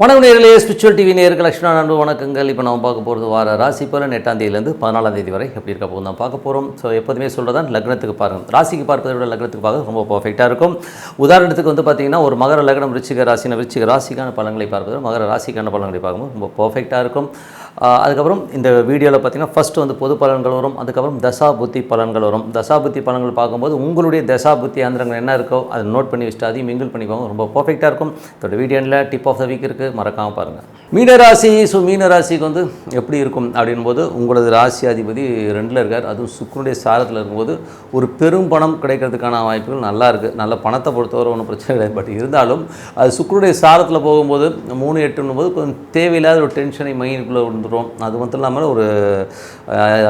வணக்கம் நேரிலே spiritual TV நேருக்கு லட்சுமணா நண்பு வணக்கங்கள். இப்போ நம்ம பார்க்க போகிறது வார ராசி பலன் எட்டாம் தேதியிலேருந்து பதினாலாம் தேதி வரை எப்படி இருக்க போகும் தான் பார்க்க போகிறோம் ஸோ எப்போதுமே சொல்கிறதான் லக்னத்துக்கு பாருங்கள் ராசிக்கு பார்ப்பதை விட லக்னத்துக்கு பார்க்க ரொம்ப பர்ஃபெக்டாக இருக்கும். உதாரணத்துக்கு வந்து பார்த்தீங்கன்னா ஒரு மகர லக்னம் விருச்சிக ராசின விருச்சிக ராசிக்கான பலன்களை பார்ப்பது மகர ராசிக்கான பலன்களை பார்க்கும்போது ரொம்ப பர்ஃபெக்டாக இருக்கும். அதுக்கப்புறம் இந்த வீடியோவில் பார்த்தீங்கன்னா ஃபஸ்ட்டு வந்து பொது பலன்கள் வரும் அதுக்கப்புறம் தசா புத்தி பலன்கள் வரும். தசா புத்தி பலன்கள் பார்க்கும்போது உங்களுடைய தசா புத்தி அந்தரங்கள் என்ன இருக்கோ அதை நோட் பண்ணி வச்சுட்டு அதையும் மிங்கிள் பண்ணிக்கோங்க. ரொம்ப பர்ஃபெக்டாக இருக்கும். இதோட வீடியோவில் டிப் ஆஃப் த வீக் இருக்குது மறக்காமல் பாருங்கள் மீனராசி ஸோ மீனராசிக்கு வந்து எப்படி இருக்கும் அப்படின்போது உங்களது ராசி அதிபதி ரெண்டில் இருக்கார். அதுவும் சுக்கரனுடைய சாரத்தில் இருக்கும்போது ஒரு பெரும் பணம் கிடைக்கிறதுக்கான வாய்ப்புகள் நல்லா இருக்குது நல்ல பணத்தை பொறுத்தவரை ஒன்றும் பிரச்சனை கிடையாது பட் இருந்தாலும் அது சுக்கரனுடைய சாரத்தில் போகும்போது மூணு எட்டுன்னும் போது கொஞ்சம் தேவையில்லாத ஒரு டென்ஷனை மைண்டுக்குள்ளே இருந்துடும் அது மட்டும் இல்லாமல் ஒரு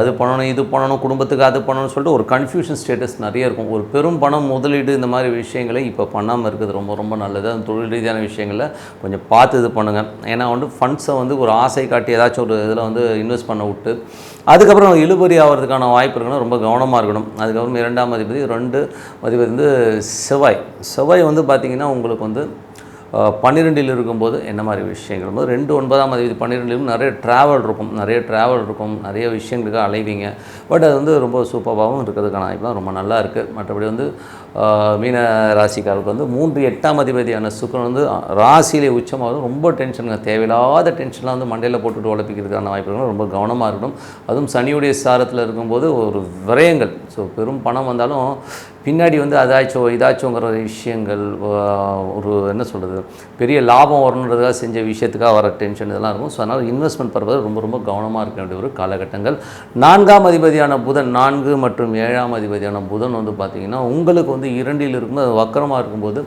அது பண்ணணும் இது பண்ணணும் குடும்பத்துக்கு அது பண்ணணும்னு சொல்லிட்டு ஒரு கன்ஃபியூஷன் ஸ்டேட்டஸ் நிறைய இருக்கும். ஒரு பெரும் பணம் முதலீடு இந்த மாதிரி விஷயங்களை இப்போ பண்ணாமல் இருக்கிறது ரொம்ப ரொம்ப நல்லது. அந்த தொழில் ரீதியான விஷயங்களில் கொஞ்சம் பார்த்து இது பண்ணுங்கள் ஏன்னா வந்து ஃபண்ட்ஸை வந்து ஒரு ஆசை காட்டி ஏதாச்சும் ஒரு இதில் வந்து இன்வெஸ்ட் பண்ண விட்டு அதுக்கப்புறம் இழுபறி ஆகிறதுக்கான வாய்ப்பு இருக்குன்னா ரொம்ப கவனமாக இருக்கணும். அதுக்கப்புறம் இரண்டாம் அதிபதி ரெண்டு அதிபதி வந்து செவ்வாய். செவ்வாய் வந்து பார்த்திங்கன்னா உங்களுக்கு வந்து பன்னிரெண்டில் இருக்கும்போது என்ன மாதிரி விஷயங்கள்? போது ரெண்டு ஒன்பதாம் தேதி பன்னிரெண்டிலும் நிறைய ட்ராவல் இருக்கும். நிறைய ட்ராவல் இருக்கும். நிறைய விஷயங்களுக்கு அலைவீங்க. பட் அது வந்து ரொம்ப சூப்பராகவும் இருக்கிறதுக்கான வாய்ப்புலாம் ரொம்ப நல்லா இருக்குது மற்றபடி வந்து மீன ராசிக்காரருக்கு வந்து மூன்று எட்டாம் அதிபதியான சுக்கரன் வந்து ராசியிலே உச்சமாகவும் ரொம்ப டென்ஷனுங்க தேவையில்லாத டென்ஷன்லாம் வந்து மண்டையில் போட்டுட்டு உழப்பிக்கிறதுக்கான வாய்ப்புகள் ரொம்ப கவனமாக இருக்கணும். அதுவும் சனியுடைய சாரத்தில் இருக்கும்போது ஒரு விரயங்கள். ஸோ பெரும் பணம் வந்தாலும் பின்னாடி வந்து அதாச்சும் இதாச்சுங்கிற விஷயங்கள் ஒரு என்ன சொல்கிறது பெரிய லாபம் வரணுன்றதுக்காக செஞ்ச விஷயத்துக்காக வர டென்ஷன் இதெல்லாம் இருக்கும். ஸோ அதனால் இன்வெஸ்ட்மெண்ட் பரவது ரொம்ப ரொம்ப கவனமாக இருக்க வேண்டிய ஒரு காலகட்டங்கள். நான்காம் அதிபதியான புதன் நான்கு மற்றும் ஏழாம் அதிபதியான புதன் வந்து பார்த்திங்கன்னா உங்களுக்கு வந்து இரண்டில் இருக்கும்போது வக்கரமாக இருக்கும்போது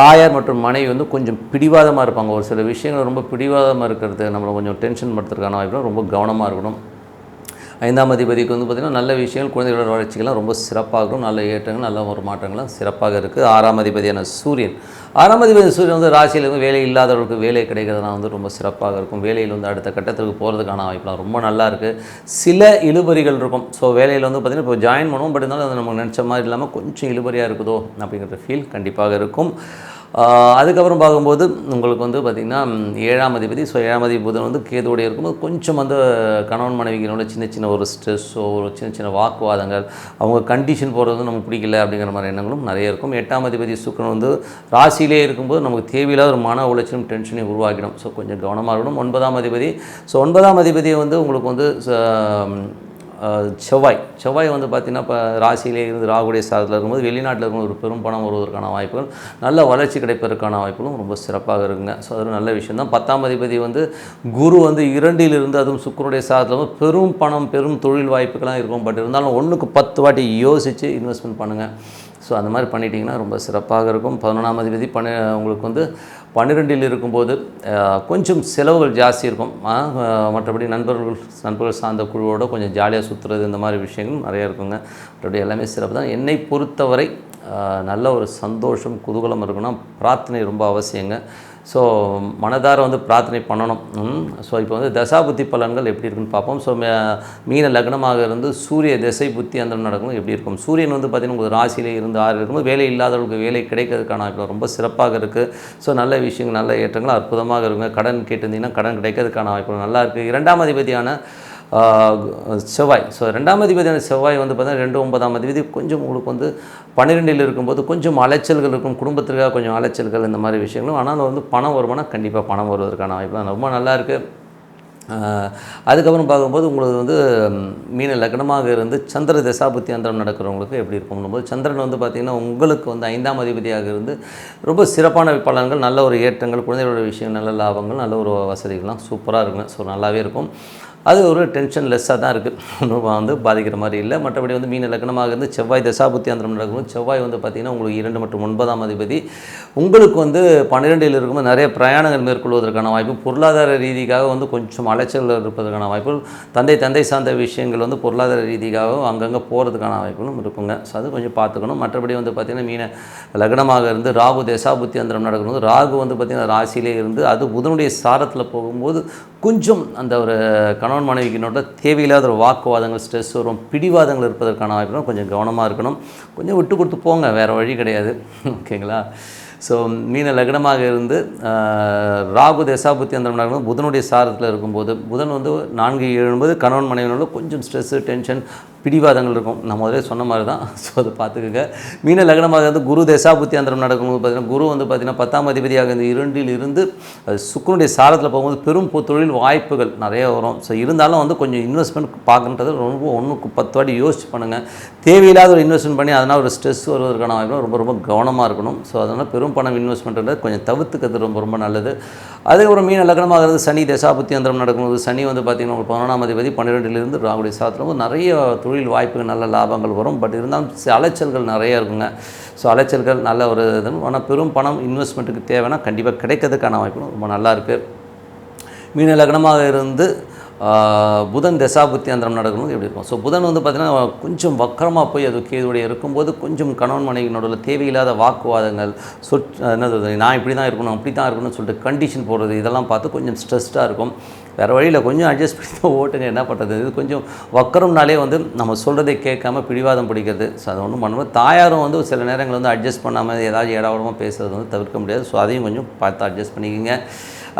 தாயார் மற்றும் மனைவி வந்து கொஞ்சம் பிடிவாதமாக இருப்பாங்க. ஒரு சில விஷயங்கள் ரொம்ப பிடிவாதமாக இருக்கிறது நம்மளை கொஞ்சம் டென்ஷன் படுத்துறதுக்கான வாய்ப்பு ரொம்ப கவனமாக இருக்கணும். ஐந்தாம் அதிபதிக்கு வந்து பார்த்திங்கன்னா நல்ல விஷயங்கள் குழந்தைகளோட வளர்ச்சிகள்லாம் ரொம்ப சிறப்பாக இருக்கும் நல்ல ஏற்றங்கள் நல்ல ஒரு மாற்றங்கள்லாம் சிறப்பாக இருக்குது ஆறாம் அதிபதியான சூரியன். ஆறாம் அதிபதி சூரியன் வந்து ராசியில் வந்து வேலை இல்லாதவர்களுக்கு வேலை கிடைக்கிறதுலாம் வந்து ரொம்ப சிறப்பாக இருக்கும். வேலையில் வந்து அடுத்த கட்டத்துக்கு போகிறதுக்கான வாய்ப்புலாம் ரொம்ப நல்லா இருக்குது சில இழுபறிகள் இருக்கும். ஸோ வேலையில் வந்து பார்த்திங்கன்னா இப்போ ஜாயின் பண்ணுவோம். பட் இருந்தாலும் அது நமக்கு நினச்ச மாதிரி இல்லாமல் கொஞ்சம் இழுபறியாக இருக்குதோ அப்படிங்கிற ஃபீல் கண்டிப்பாக இருக்கும். அதுக்கப்புறம் பார்க்கும்போது உங்களுக்கு வந்து பார்த்திங்கன்னா ஏழாம் அதிபதி ஸோ ஏழாம் அதிபதி புதன் வந்து கேதுவோடைய இருக்கும்போது கொஞ்சம் வந்து கணவன் மனைவிகளோட சின்ன சின்ன ஒரு ஸ்ட்ரெஸ்ஸோ ஒரு சின்ன சின்ன வாக்குவாதங்கள் அவங்க கண்டிஷன் போகிறது வந்து நமக்கு பிடிக்கல அப்படிங்கிற மாதிரி எண்ணங்களும் நிறைய இருக்கும். எட்டாம் அதிபதி சுக்கரன் வந்து ராசியிலே இருக்கும்போது நமக்கு தேவையில்லாத ஒரு மன உளைச்சலும் டென்ஷனையும் உருவாக்கிடும். ஸோ கொஞ்சம் கவனமாக இருக்கணும். ஒன்பதாம் அதிபதி ஸோ ஒன்பதாம் அதிபதி வந்து உங்களுக்கு வந்து ச- செவ்வாய். செவ்வாய் வந்து பார்த்திங்கன்னா இப்போ ராசியிலே இருந்து ராகுடைய சாரத்தில் இருக்கும்போது வெளிநாட்டில் இருக்கும் ஒரு பெரும் பணம் வருவதற்கான வாய்ப்புகள் நல்ல வளர்ச்சி கிடைப்பதற்கான வாய்ப்புகளும் ரொம்ப சிறப்பாக இருக்குங்க. ஸோ அது நல்ல விஷயம் தான் பத்தாம் அதிபதி வந்து குரு வந்து இரண்டிலிருந்து அதுவும் சுக்கரனுடைய சாரத்தில் வந்து பெரும் பணம் பெரும் தொழில் வாய்ப்புகள்லாம் இருக்கும். பட் இருந்தாலும் ஒன்றுக்கு பத்து வாட்டி யோசித்து இன்வெஸ்ட்மெண்ட் பண்ணுங்கள் ஸோ அந்த மாதிரி பண்ணிட்டீங்கன்னா ரொம்ப சிறப்பாக இருக்கும். பதினொன்றாம் அதிபதி பண்ண உங்களுக்கு வந்து பன்னிரெண்டில் இருக்கும்போது கொஞ்சம் செலவுகள் ஜாஸ்தி இருக்கும். மற்றபடி நண்பர்கள் நண்பர்கள் சார்ந்த குழுவோடு கொஞ்சம் ஜாலியாக சுற்றுறது இந்த மாதிரி விஷயங்கள் நிறைய இருக்குங்க. மற்றபடி எல்லாமே சிறப்பு தான். என்னை பொறுத்தவரை நல்ல ஒரு சந்தோஷம் குதூகலம் இருக்குன்னா பிரார்த்தனை ரொம்ப அவசியங்க. ஸோ மனதார வந்து பிரார்த்தனை பண்ணணும். ஸோ இப்போ வந்து தசா புத்தி பலன்கள் எப்படி இருக்குன்னு பார்ப்போம். ஸோ மீன லக்னமாக இருந்து சூரிய திசை புத்தி அந்த நடக்கும் எப்படி இருக்கும்? சூரியன் வந்து பார்த்திங்கன்னா உங்களுக்கு ராசியில் இருந்து ஆறு இருக்கும்போது வேலை இல்லாதவர்களுக்கு வேலை கிடைக்கிறதுக்கான ரொம்ப சிறப்பாக இருக்குது ஸோ நல்ல விஷயங்கள் நல்ல ஏற்றங்கள் அற்புதமாக இருக்குங்க. கடன் கேட்டிருந்தீங்கன்னா கடன் கிடைக்கிறதுக்கான வாய்ப்புகள் நல்லா இருக்குது இரண்டாம் அதிபதியான செவ்வாய். ஸோ ரெண்டாம் அதிபதியான செவ்வாய் வந்து பார்த்தீங்கன்னா ரெண்டு ஒன்பதாம் அதிபதி கொஞ்சம் உங்களுக்கு வந்து பன்னிரெண்டில் இருக்கும்போது கொஞ்சம் அலைச்சல்கள் இருக்கும். குடும்பத்திற்காக கொஞ்சம் அலைச்சல்கள் இந்த மாதிரி விஷயங்களும். ஆனால் வந்து பணம் வருமானம் கண்டிப்பாக பணம் வருவதற்கான வாய்ப்பு தான். ரொம்ப நல்லா இருக்குது அதுக்கப்புறம் பார்க்கும்போது உங்களுக்கு வந்து மீன லக்னமாக இருந்து சந்திர தசாபுத்தி அந்தரம் நடக்கிறவங்களுக்கு எப்படி இருக்கும்னும் போது சந்திரன் வந்து பார்த்திங்கன்னா உங்களுக்கு வந்து ஐந்தாம் அதிபதியாக இருந்து ரொம்ப சிறப்பான பலன்கள் நல்ல ஒரு ஏற்றங்கள் குழந்தைகளோட விஷயம் நல்ல லாபங்கள் நல்ல ஒரு வசதிகள்லாம் சூப்பராக இருக்கும் ஸோ நல்லாவே இருக்கும். அது ஒரு டென்ஷன் லெஸ்ஸாக தான் இருக்குது. ஒன்றும் வந்து பாதிக்கிற மாதிரி இல்லை. மற்றபடி வந்து மீன லக்னமாக இருந்து செவ்வாய் தசாபுத்தி அந்தரம் நடக்கும். செவ்வாய் வந்து பார்த்திங்கன்னா உங்களுக்கு இரண்டு மற்றும் ஒன்பதாம் அதிபதி. உங்களுக்கு வந்து பன்னிரெண்டில் இருக்கும்போது நிறைய பிரயாணங்கள் மேற்கொள்வதற்கான வாய்ப்பு பொருளாதார ரீதிக்காக வந்து கொஞ்சம் அலைச்சல் இருப்பதற்கான வாய்ப்பு தந்தை தந்தை சார்ந்த விஷயங்கள் வந்து பொருளாதார ரீதியாகவும் அங்கங்கே போகிறதுக்கான வாய்ப்புகளும் இருக்குங்க. ஸோ அது கொஞ்சம் பார்த்துக்கணும். மற்றபடி வந்து பார்த்திங்கன்னா மீன லக்னமாக இருந்து ராகு தசாபுத்தி அந்தரம் நடக்கும்போது ராகு வந்து பார்த்திங்கன்னா ராசியிலே இருந்து அது புதனுடைய சாரத்தில் போகும்போது கொஞ்சம் அந்த ஒரு கணவன் கணவன் மனைவிக்கினோட தேவையில்லாத ஒரு வாக்குவாதங்கள் ஸ்ட்ரெஸ் வரும் பிடிவாதங்கள் இருப்பதற்கான வாய்ப்பு கொஞ்சம் கவனமாக இருக்கணும். கொஞ்சம் விட்டு கொடுத்து போங்க வேறு வழி கிடையாது. ஓகேங்களா? ஸோ மீன லக்னமாக இருந்து ராகு தசாபுத்தி அந்த நடக்கும் புதனுடைய சாரத்தில் இருக்கும்போது புதன் வந்து நான்கு எழும்போது கணவன் மனைவினோட கொஞ்சம் ஸ்ட்ரெஸ்ஸு டென்ஷன் பிடிவாதங்கள் இருக்கும். நான் முதலே சொன்ன மாதிரி தான் ஸோ அதை பார்த்துக்கோங்க. மீன லக்னமாக வந்து குரு தசாபுத்தியாந்திரம் நடக்கும் நடக்கும்போது பார்த்தீங்கன்னா குரு வந்து பார்த்தீங்கன்னா பத்தாம் அதிபதியாக இந்த இரண்டில் இருந்து அது சுக்கரனுடைய சாரத்தில் போகும்போது பெரும் தொழில் வாய்ப்புகள் நிறைய வரும். ஸோ இருந்தாலும் வந்து கொஞ்சம் இன்வெஸ்ட்மெண்ட் பார்க்குன்றது ரொம்ப ஒன்றுக்கு பத்து வாட்டி யோசிச்சு பண்ணுங்கள் தேவையில்லாத ஒரு இன்வெஸ்ட்மெண்ட் பண்ணி அதனால் ஒரு ஸ்ட்ரெஸ் வருவதற்கான வாய்ப்பு ரொம்ப ரொம்ப கவனமாக இருக்கணும். ஸோ அதனால் பெரும் பணம் இன்வெஸ்ட்மெண்ட்டில் கொஞ்சம் தவிர்த்துக்கிறது ரொம்ப ரொம்ப நல்லது. அதுக்கப்புறம் மீன லக்னமாகிறது சனி தசாபுத்தி அந்தரம் நடக்கும்போது சனி வந்து பார்த்திங்கன்னா உங்களுக்கு பதினொன்றாம் அதிபதி பன்னிரெண்டுலேருந்து ராகுடைய சாத்திரம் நிறைய தொழில் வாய்ப்புகள் நல்ல லாபங்கள் வரும். பட் இருந்தாலும் அலைச்சல்கள் நிறையா இருக்குங்க. ஸோ அலைச்சல்கள் நல்ல ஒரு இது ஆனால் பெரும் பணம் இன்வெஸ்ட்மெண்ட்டுக்கு தேவைன்னா கண்டிப்பாக கிடைக்கிறதுக்கான வாய்ப்பு ரொம்ப நல்லா இருக்குது மீன லக்னமாக இருந்து புதன் தசாபுத்தி அந்தரம் எப்படி இருக்கும்? ஸோ புதன் வந்து பார்த்திங்கன்னா கொஞ்சம் வக்கரமாக போய் அது கேதுடைய இருக்கும்போது கொஞ்சம் கணவன் மனைவியினோட தேவையில்லாத வாக்குவாதங்கள் சொற் என்னது நான் இப்படி தான் இருக்கணும் அப்படி தான் இருக்கணும்னு சொல்லிட்டு கண்டிஷன் போடுறது இதெல்லாம் பார்த்து கொஞ்சம் ஸ்ட்ரெஸ்டாக இருக்கும். வேறு வழியில் கொஞ்சம் அட்ஜஸ்ட் பண்ணி தான் ஓட்டுங்க என்ன பண்ணுறது இது கொஞ்சம் வக்கரம்னாலே வந்து நம்ம சொல்கிறதை கேட்காம பிடிவாதம் பிடிக்கிறது. ஸோ அதை ஒன்றும் பண்ணுவோம் தாயாரும் வந்து சில நேரங்கள் வந்து அட்ஜஸ்ட் பண்ணாமல் ஏதாவது ஏடாவிடமாக பேசுறது வந்து தவிர்க்க முடியாது. ஸோ அதையும் கொஞ்சம் பார்த்து அட்ஜஸ்ட் பண்ணிக்கோங்க.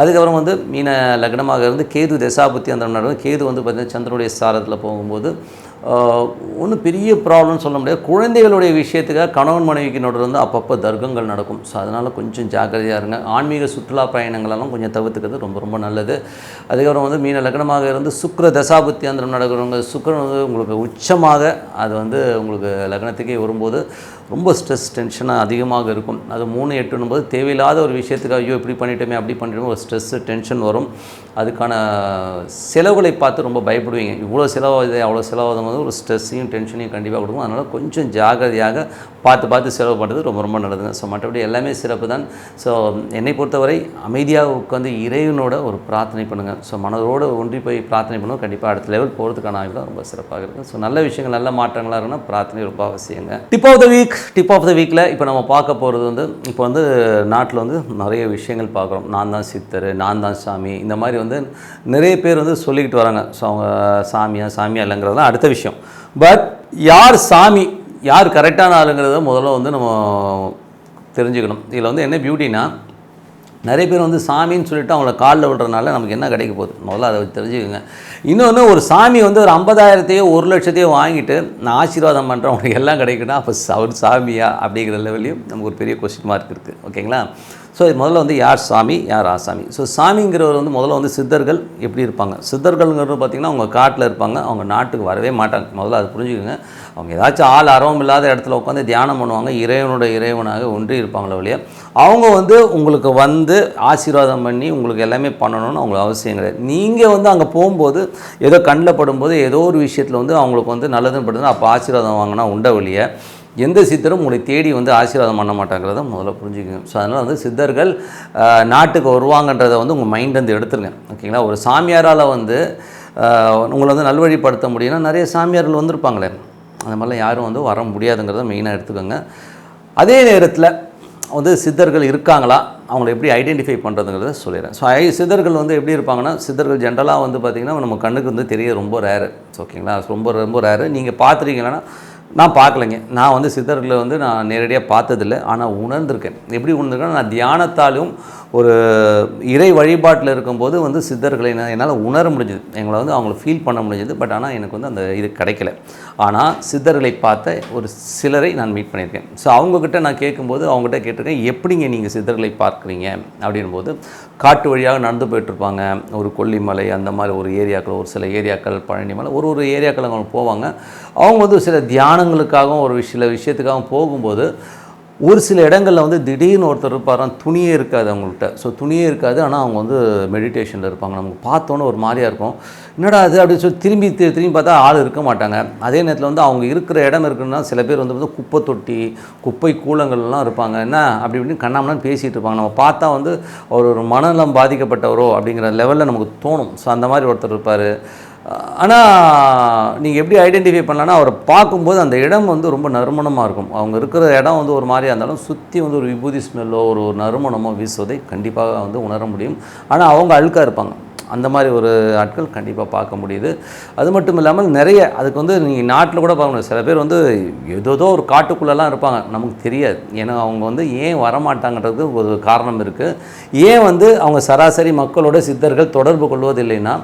அதுக்கப்புறம் வந்து மீன லக்னமாக இருந்து கேது தசாபுத்தி அந்த நடக்கும். கேது வந்து பார்த்திங்கன்னா சந்திரனுடைய சாரத்தில் போகும்போது ஒன்றும் பெரிய ப்ராப்ளம்னு சொல்ல முடியாது. குழந்தைகளுடைய விஷயத்துக்காக கணவன் மனைவிக்கு நடுவில் வந்து அப்பப்போ தர்க்கங்கள் நடக்கும். ஸோ அதனால் கொஞ்சம் ஜாக்கிரதையாக இருங்க. ஆன்மீக சுற்றுலா பயணங்களெல்லாம் கொஞ்சம் தவிர்த்துக்கிறது ரொம்ப ரொம்ப நல்லது. அதுக்கப்புறம் வந்து மீன லக்னமாக இருந்து சுக்கர தசாபுத்தி அந்த நடக்கிறவங்க சுக்கிரன் வந்து உங்களுக்கு உச்சமாக அது வந்து உங்களுக்கு லக்னத்துக்கே வரும்போது ரொம்ப ஸ்ட்ரெஸ் டென்ஷனாக அதிகமாக இருக்கும். அது மூணு எட்டுன்னும் போது தேவையில்லாத ஒரு விஷயத்துக்கு ஐயோ இப்படி பண்ணிட்டோமே அப்படி பண்ணிட்டோமே ஒரு ஸ்ட்ரெஸ்ஸு டென்ஷன் வரும். அதுக்கான செலவுகளை பார்த்து ரொம்ப பயப்படுவீங்க. இவ்வளோ செலவாகுது அவ்வளோ செலவாகும் போது ஒரு ஸ்ட்ரெஸ்ஸையும் டென்ஷனையும் கண்டிப்பாக கொடுக்கும். அதனால் கொஞ்சம் ஜாகிரதையாக பார்த்து பார்த்து செலவு பண்ணுறது ரொம்ப ரொம்ப நல்லதுங்க. ஸோ மற்றபடி எல்லாமே சிறப்பு தான். ஸோ என்னை பொறுத்தவரை அமைதியாக உட்காந்து இறைவனோட ஒரு பிரார்த்தனை பண்ணுங்கள் ஸோ மனதோடு ஒன்றி போய் பிரார்த்தனை பண்ணுவோம். கண்டிப்பாக அடுத்த லெவல் போகிறதுக்கான ஆய்வு ரொம்ப சிறப்பாக இருக்கும். ஸோ நல்ல விஷயங்கள் நல்ல மாற்றங்களாக இருக்குன்னா பிரார்த்தனை ரொம்ப அவசியங்க. Tip of the week tip of the வீக்கில் இப்போ நம்ம பார்க்க போகிறது வந்து இப்போ வந்து நாட்டில் வந்து நிறைய விஷயங்கள் பார்க்குறோம். நான் தான் சித்தர் நான் தான் சாமி இந்த மாதிரி வந்து நிறைய பேர் வந்து சொல்லிக்கிட்டு வராங்க. ஸோ அவங்க சாமியா சாமியா இல்லைங்கிறதுலாம் அடுத்த விஷயம். பட் யார் சாமி யார் கரெக்டான ஆளுங்கிறத முதல்ல வந்து நம்ம தெரிஞ்சுக்கணும். இதில் வந்து என்ன பியூட்டினா நிறைய பேர் வந்து சாமின்னு சொல்லிட்டு அவங்கள காலில் விடுறதுனால நமக்கு என்ன கிடைக்க போகுது? முதல்ல அதை தெரிஞ்சுக்கோங்க. இன்னொன்று ஒரு சாமி வந்து ஒரு ஐம்பதாயிரத்தையோ ஒரு லட்சத்தையோ வாங்கிட்டு நான் ஆசீர்வாதம் பண்ணுறேன் அவங்களுக்கு எல்லாம் கிடைக்குன்னா அப்போ அவர் சாமியா அப்படிங்கிற லெவல்லையும் நமக்கு ஒரு பெரிய கொஸ்டின் மார்க் இருக்குது ஓகேங்களா ஸோ இது முதல்ல வந்து யார் சாமி யார் ஆசாமி? ஸோ சாமிங்கிறவர் வந்து முதல்ல வந்து சித்தர்கள் எப்படி இருப்பாங்க? சித்தர்கள்ங்கிறது பார்த்திங்கன்னா அவங்க காட்டில் இருப்பாங்க. அவங்க நாட்டுக்கு வரவே மாட்டாங்க. முதல்ல அது புரிஞ்சுக்கோங்க. அவங்க ஏதாச்சும் ஆள் அறவும் இல்லாத இடத்துல உட்காந்து தியானம் பண்ணுவாங்க. இறைவனோட இறைவனாக ஒன்றி இருப்பாங்களே வழியா அவங்க வந்து உங்களுக்கு வந்து ஆசீர்வாதம் பண்ணி உங்களுக்கு எல்லாமே பண்ணணும்னு அவங்களுக்கு அவசியம் கிடையாது. நீங்கள் வந்து அங்கே போகும்போது ஏதோ கண்ணில் படும்போது ஏதோ ஒரு விஷயத்தில் வந்து அவங்களுக்கு வந்து நல்லதுன்னு படுதுன்னா அப்போ ஆசீர்வாதம் வாங்கினா உண்ட வழியை எந்த சித்தரும் உங்களை தேடி வந்து ஆசீர்வாதம் பண்ண மாட்டாங்கிறத முதல்ல புரிஞ்சுக்கணும் ஸோ அதனால் வந்து சித்தர்கள் நாட்டுக்கு வருவாங்கன்றதை வந்து உங்கள் மைண்ட் வந்து எடுத்துருங்க. ஓகேங்களா ஒரு சாமியாரால் வந்து உங்களை வந்து நல்வழிப்படுத்த முடியும்னா நிறைய சாமியார்கள் வந்திருப்பாங்களே. அந்த மாதிரிலாம் யாரும் வந்து வர முடியாதுங்கிறத மெயினாக எடுத்துக்கோங்க. அதே நேரத்தில் வந்து சித்தர்கள் இருக்காங்களா? அவங்கள எப்படி ஐடென்டிஃபை பண்ணுறதுங்கிறத சொல்லிடுறேன். ஸோ ஐ சித்தர்கள் வந்து எப்படி இருப்பாங்கன்னா சித்தர்கள் ஜென்ரலாக வந்து பார்த்திங்கன்னா நம்ம கண்ணுக்கு வந்து தெரிய ரொம்ப ரேரு ஓகேங்களா ரொம்ப ரொம்ப ரேரு நீங்கள் பார்த்துருக்கீங்கன்னா நான் பார்க்கலைங்க. நான் வந்து சித்தர்களை வந்து நான் நேரடியாக பார்த்ததில்ல. ஆனால் உணர்ந்திருக்கேன். எப்படி உணர்ந்திருக்கேன்னா நான் தியானத்தாலும் ஒரு இறை வழிபாட்டில் இருக்கும்போது வந்து சித்தர்களை நான் என்னால் உணர முடிஞ்சது. எங்களை வந்து அவங்கள ஃபீல் பண்ண முடிஞ்சது. பட் ஆனால் எனக்கு வந்து அந்த இது கிடைக்கல. ஆனால் சித்தர்களை பார்த்த ஒரு சிலரை நான் மீட் பண்ணியிருக்கேன். ஸோ அவங்கக்கிட்ட நான் கேட்கும்போது அவங்ககிட்ட கேட்டிருக்கேன் எப்படிங்க நீங்கள் சித்தர்களை பார்க்குறீங்க? அப்படின்போது காட்டு வழியாக நடந்து போயிட்டுருப்பாங்க. ஒரு கொல்லிமலை அந்த மாதிரி ஒரு ஏரியாக்கள் ஒரு சில ஏரியாக்கள் பழனிமலை ஒரு ஒரு ஏரியாக்கள் அவங்க போவாங்க. அவங்க வந்து சில தியானங்களுக்காகவும் ஒரு சில விஷயத்துக்காகவும் போகும்போது ஒரு சில இடங்களில் வந்து திடீர்னு ஒருத்தர் இருப்பாராம் துணியே இருக்காது அவங்கள்ட்ட. ஸோ துணியே இருக்காது ஆனால் அவங்க வந்து மெடிடேஷனில் இருப்பாங்க. நமக்கு பார்த்தோன்னே ஒரு மாதிரியாக இருக்கும். என்னடா அது அப்படின்னு சொல்லி திரும்பி திரும்பி பார்த்தா ஆள் இருக்க மாட்டாங்க. அதே நேரத்தில் வந்து அவங்க இருக்கிற இடம் இருக்குன்னா சில பேர் வந்து வந்து குப்பை தொட்டி குப்பை கூலங்கள்லாம் இருப்பாங்க. என்ன அப்படி இப்படின்னு கண்ணாமலாம் பேசிகிட்டு இருப்பாங்க. நம்ம பார்த்தா வந்து அவர் ஒரு மனநலம் பாதிக்கப்பட்டவரோ அப்படிங்கிற லெவலில் நமக்கு தோணும். ஸோ அந்த மாதிரி ஒருத்தர் இருப்பார். ஆனால் நீங்கள் எப்படி ஐடென்டிஃபை பண்ணலான்னா அவரை பார்க்கும்போது அந்த இடம் வந்து ரொம்ப நறுமணமாக இருக்கும். அவங்க இருக்கிற இடம் வந்து ஒரு மாதிரியாக இருந்தாலும் சுற்றி வந்து ஒரு விபூதி ஸ்மெல்லோ ஒரு ஒரு நறுமணமோ வீசுவதை கண்டிப்பாக வந்து உணர முடியும். ஆனால் அவங்க அழுக்காக இருப்பாங்க. அந்த மாதிரி ஒரு ஆட்கள் கண்டிப்பாக பார்க்க முடியுது. அது மட்டும் இல்லாமல் நிறைய அதுக்கு வந்து நீங்கள் நாட்டில் கூட பார்க்கணும் சில பேர் வந்து ஏதோதோ ஒரு காட்டுக்குள்ளெல்லாம் இருப்பாங்க. நமக்கு தெரியாது. ஏன்னா அவங்க வந்து ஏன் வரமாட்டாங்கன்றதுக்கு ஒரு காரணம் இருக்குது ஏன் வந்து அவங்க சராசரி மக்களோட சித்தர்கள் தொடர்பு கொள்வதில்லைன்னா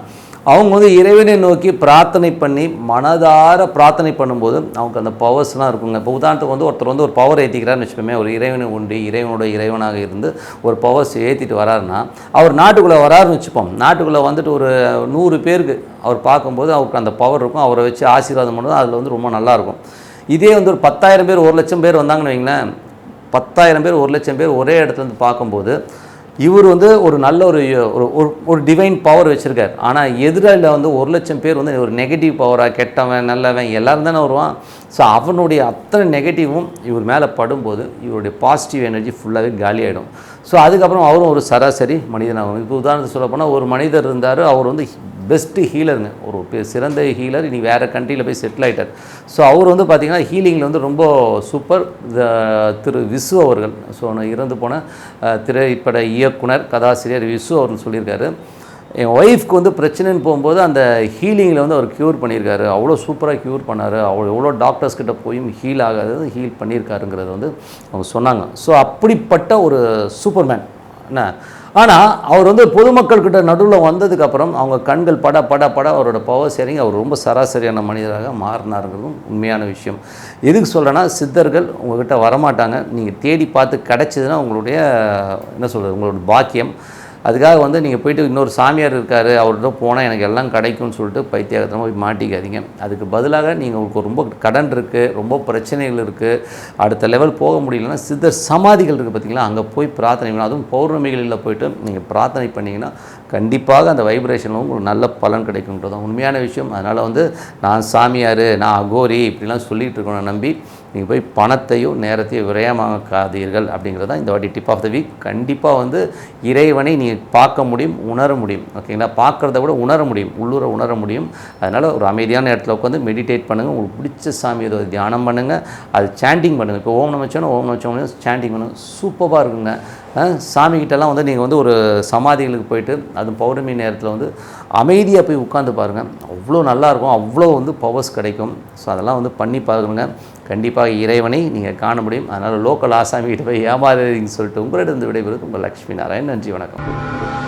அவங்க வந்து இறைவனை நோக்கி பிரார்த்தனை பண்ணி மனதார பிரார்த்தனை பண்ணும்போது அவங்க அந்த பவர்ஸ்லாம் இருக்குங்க. இப்போ உதாரணத்துக்கு வந்து ஒருத்தர் வந்து ஒரு பவர் ஏற்றிக்கிறாருன்னு வச்சுக்கோமே ஒரு இறைவனை உண்டு இறைவனோட இறைவனாக இருந்து ஒரு பவர்ஸ் ஏற்றிட்டு வராருன்னா அவர் நாட்டுக்குள்ளே வராருன்னு வச்சுப்போம். நாட்டுக்குள்ளே வந்துட்டு ஒரு நூறு பேருக்கு அவர் பார்க்கும்போது அவருக்கு அந்த பவர் இருக்கும். அவரை வச்சு ஆசீர்வாதம் பண்ணுறது அதில் வந்து ரொம்ப நல்லாயிருக்கும் இதே வந்து ஒரு பத்தாயிரம் பேர் ஒரு லட்சம் பேர் வந்தாங்கன்னு வைங்களேன் பத்தாயிரம் பேர் ஒரு லட்சம் பேர் ஒரே இடத்துல வந்து பார்க்கும்போது இவர் வந்து ஒரு நல்ல ஒரு ஒரு ஒரு- ஒரு டிவைன் பவர் வச்சுருக்கார். ஆனால் எதிராளியில் வந்து ஒரு லட்சம் பேர் வந்து ஒரு நெகட்டிவ் பவராக கெட்டவன் நல்லவன் எல்லோரும் தானே வருவான். ஸோ அவனுடைய அத்தனை நெகட்டிவும் இவர் மேலே படும்போது இவருடைய பாசிட்டிவ் எனர்ஜி ஃபுல்லாகவே காலியாகிடும் ஸோ அதுக்கப்புறம் அவரும் ஒரு சராசரி மனிதனாகும். இப்போ உதாரணத்துக்கு சொல்லப்போனால் ஒரு மனிதர் இருந்தார் அவர் வந்து பெஸ்ட்டு ஹீலருங்க ஒரு சிறந்த ஹீலர் இனி வேறு கண்ட்ரியில் போய் செட்டில் ஆகிட்டார் ஸோ அவர் வந்து பார்த்திங்கன்னா ஹீலிங்கில் வந்து ரொம்ப சூப்பர் திரு விசு அவர்கள். ஸோ நான் இறந்து போன திரைப்பட இயக்குனர் கதாசிரியர் விசு அவர்கள் சொல்லியிருக்காரு. என் ஒய்ஃப்க்கு வந்து பிரச்சனைன்னு போகும்போது அந்த ஹீலிங்கில் வந்து அவர் க்யூர் பண்ணியிருக்காரு. அவ்வளோ சூப்பராக க்யூர் பண்ணார். அவ்வளோ எவ்வளோ டாக்டர்ஸ் கிட்ட போயும் ஹீல் ஆகாதது ஹீல் பண்ணியிருக்காருங்கிறது வந்து அவங்க சொன்னாங்க. ஸோ அப்படிப்பட்ட ஒரு சூப்பர்மேன் என்ன? ஆனால் அவர் வந்து பொதுமக்கள்கிட்ட நடுவில் வந்ததுக்கப்புறம் அவங்க கண்கள் பட பட பட அவரோட பவர் சரிங்க அவர் ரொம்ப சராசரியான மனிதராக மாறினாருங்கிறதும் உண்மையான விஷயம். எதுக்கு சொல்கிறேன்னா சித்தர்கள் உங்கள்கிட்ட வரமாட்டாங்க. நீங்கள் தேடி பார்த்து கிடச்சிதுன்னா உங்களுடைய என்ன சொல்கிறது உங்களோட பாக்கியம். அதுக்காக வந்து நீங்கள் போயிட்டு இன்னொரு சாமியார் இருக்கார் அவர்கிட்ட போனால் எனக்கு எல்லாம் கிடைக்கும்னு சொல்லிட்டு பைத்தியகத்தமாக போய் மாட்டிக்காதீங்க. அதுக்கு பதிலாக நீங்கள் உங்களுக்கு ரொம்ப கடன் இருக்குது ரொம்ப பிரச்சனைகள் இருக்குது அடுத்த லெவல் போக முடியலன்னா சித்தர் சமாதிகள் இருக்குது பார்த்தீங்களா அங்கே போய் பிரார்த்தனை பண்ணணும். அதுவும் பௌர்ணமிகளில் போயிட்டு நீங்கள் பிரார்த்தனை பண்ணிங்கன்னா கண்டிப்பாக அந்த வைப்ரேஷனில் உங்களுக்கு நல்ல பலன் கிடைக்கும்ன்றது தான் உண்மையான விஷயம். அதனால் வந்து நான் சாமியார் நான் அகோரி இப்படிலாம் சொல்லிகிட்டு இருக்கணும் நம்பி. நீங்கள் போய் பணத்தையும் நேரத்தையும் விரயமாக்காதீர்கள் அப்படிங்கிறது தான் இந்த வாட்டி டிப் ஆஃப் த வீக் கண்டிப்பாக வந்து இறைவனை நீங்கள் பார்க்க முடியும் உணர முடியும். ஓகேங்களா பார்க்குறத விட உணர முடியும். உள்ளூர உணர முடியும். அதனால் ஒரு அமைதியான இடத்துல உட்காந்து மெடிடேட் பண்ணுங்கள் உங்களுக்கு பிடிச்ச சாமி ஏதோ தியானம் பண்ணுங்கள் அது சாண்டிங் பண்ணுங்கள் இப்போ ஓம் நமச்சோன்னா ஓம் நமச்சோன்னு சாண்டிங் பண்ணுங்கள் சூப்பராக இருக்குங்க. அஹ் சாமிகிட்டலாம் வந்து நீங்கள் வந்து ஒரு சமாதிகளுக்கு போயிட்டு அது பௌர்ணமி நேரத்தில் வந்து அமைதியாக போய் உட்காந்து பாருங்கள் அவ்வளோ நல்லாயிருக்கும் அவ்வளோ வந்து பவர்ஸ் கிடைக்கும். ஸோ அதெல்லாம் வந்து பண்ணி பாருங்க. கண்டிப்பாக இறைவனை நீங்கள் காண முடியும். அதனால் லோக்கல் ஆசாமி கிட்ட போய் ஏமாறுறீங்கன்னு சொல்லிட்டு உங்களிடம் விடைபெறுவது உங்கள் லக்ஷ்மி நாராயண் நன்றி வணக்கம்.